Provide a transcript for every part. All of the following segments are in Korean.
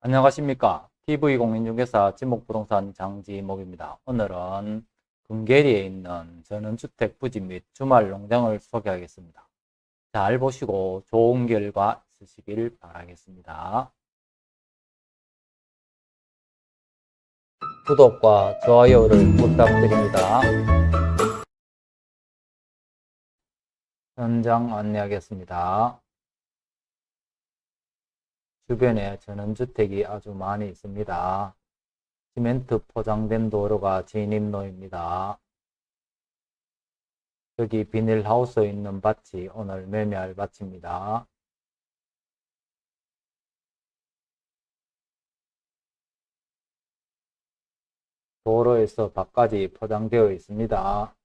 안녕하십니까. TV공인중개사 지목부동산 장지목입니다. 오늘은 금계리에 있는 전원주택 부지 및 주말 농장을 소개하겠습니다. 잘 보시고 좋은 결과 있으시길 바라겠습니다. 구독과 좋아요를 부탁드립니다. 현장 안내하겠습니다. 주변에 전원주택이 아주 많이 있습니다. 시멘트 포장된 도로가 진입로입니다. 여기 비닐하우스에 있는 밭이 오늘 매매할 밭입니다. 도로에서 밭까지 포장되어 있습니다.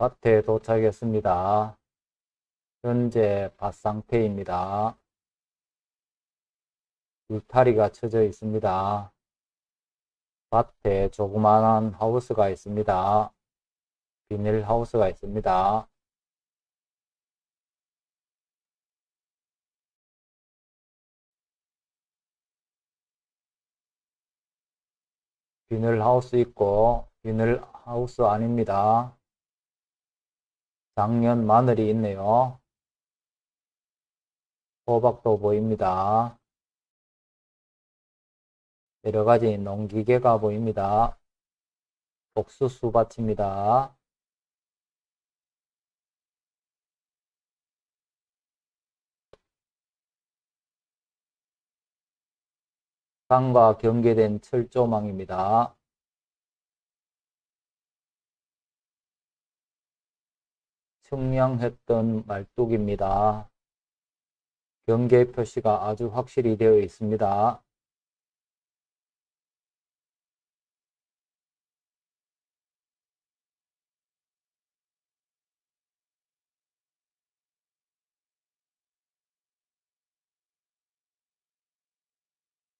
밭에 도착했습니다. 현재 밭 상태입니다. 울타리가 쳐져 있습니다. 밭에 조그만한 하우스가 있습니다. 비닐 하우스가 있습니다. 비닐 하우스 있고 비닐 하우스 아닙니다. 작년 마늘이 있네요. 호박도 보입니다. 여러 가지 농기계가 보입니다. 옥수수 밭입니다. 강과 경계된 철조망입니다. 측량했던 말뚝입니다. 경계 표시가 아주 확실히 되어 있습니다.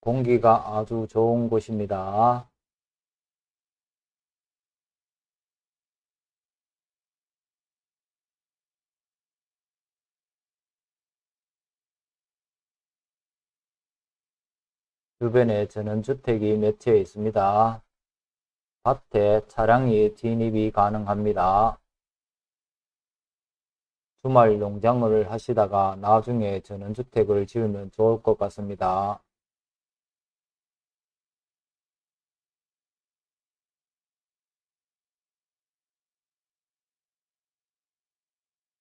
공기가 아주 좋은 곳입니다. 주변에 전원주택이 맺혀 있습니다. 밭에 차량이 진입이 가능합니다. 주말 농장을 하시다가 나중에 전원주택을 지으면 좋을 것 같습니다.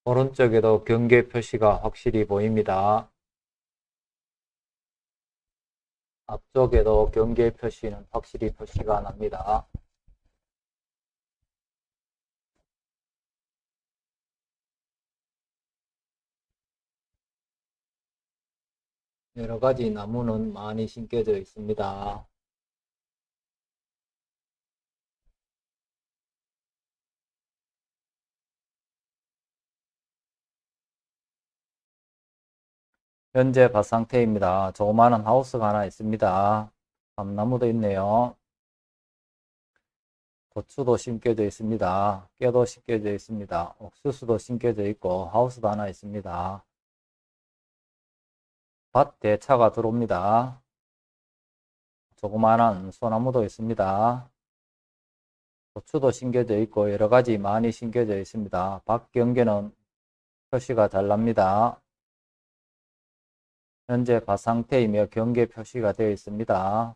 오른쪽에도 경계 표시가 확실히 보입니다. 앞쪽에도 경계 표시는 확실히 표시가 납니다. 여러 가지 나무는 많이 심겨져 있습니다. 현재 밭 상태입니다. 조그마한 하우스가 하나 있습니다. 감나무도 있네요. 고추도 심겨져 있습니다. 깨도 심겨져 있습니다. 옥수수도 심겨져 있고 하우스도 하나 있습니다. 밭에 차가 들어옵니다. 조그마한 소나무도 있습니다. 고추도 심겨져 있고 여러 가지 많이 심겨져 있습니다. 밭 경계는 표시가 잘 납니다. 현재 밭 상태이며 경계 표시가 되어 있습니다.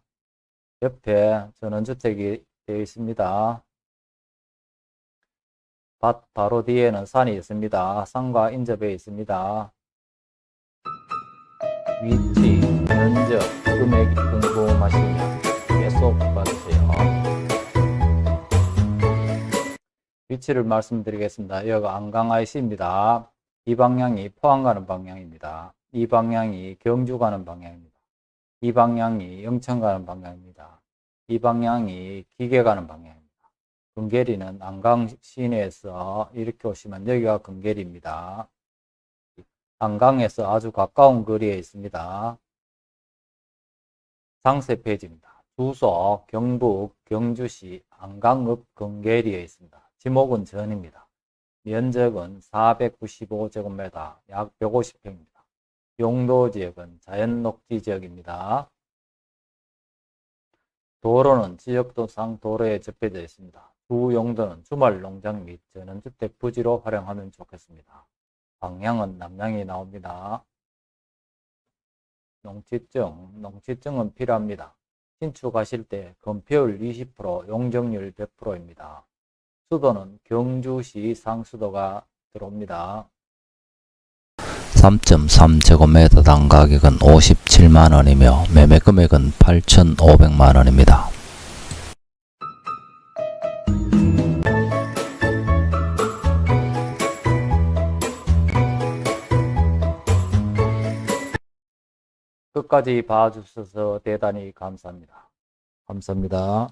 옆에 전원주택이 되어 있습니다. 밭 바로 뒤에는 산이 있습니다. 산과 인접해 있습니다. 위치, 면적, 금액이 궁금하시면 계속 봐주세요. 위치를 말씀드리겠습니다. 여기가 안강 IC입니다. 이 방향이 포항 가는 방향입니다. 이 방향이 경주 가는 방향입니다. 이 방향이 영천 가는 방향입니다. 이 방향이 기계 가는 방향입니다. 금계리는 안강 시내에서 이렇게 오시면 여기가 금계리입니다. 안강에서 아주 가까운 거리에 있습니다. 상세 페이지입니다. 주소 경북 경주시 안강읍 금계리에 있습니다. 지목은 전입니다. 면적은 495제곱미터, 약 150평입니다. 용도 지역은 자연 녹지 지역입니다. 도로는 지역도상 도로에 접해져 있습니다. 주 용도는 주말 농장 및 전원주택 부지로 활용하면 좋겠습니다. 방향은 남향이 나옵니다. 농지증, 농지증은 필요합니다. 신축하실 때 건폐율 20%, 용적률 100%입니다. 수도는 경주시 상수도가 들어옵니다. 3.3제곱미터당 가격은 57만원이며 매매 금액은 8,500만원입니다. 끝까지 봐주셔서 대단히 감사합니다. 감사합니다.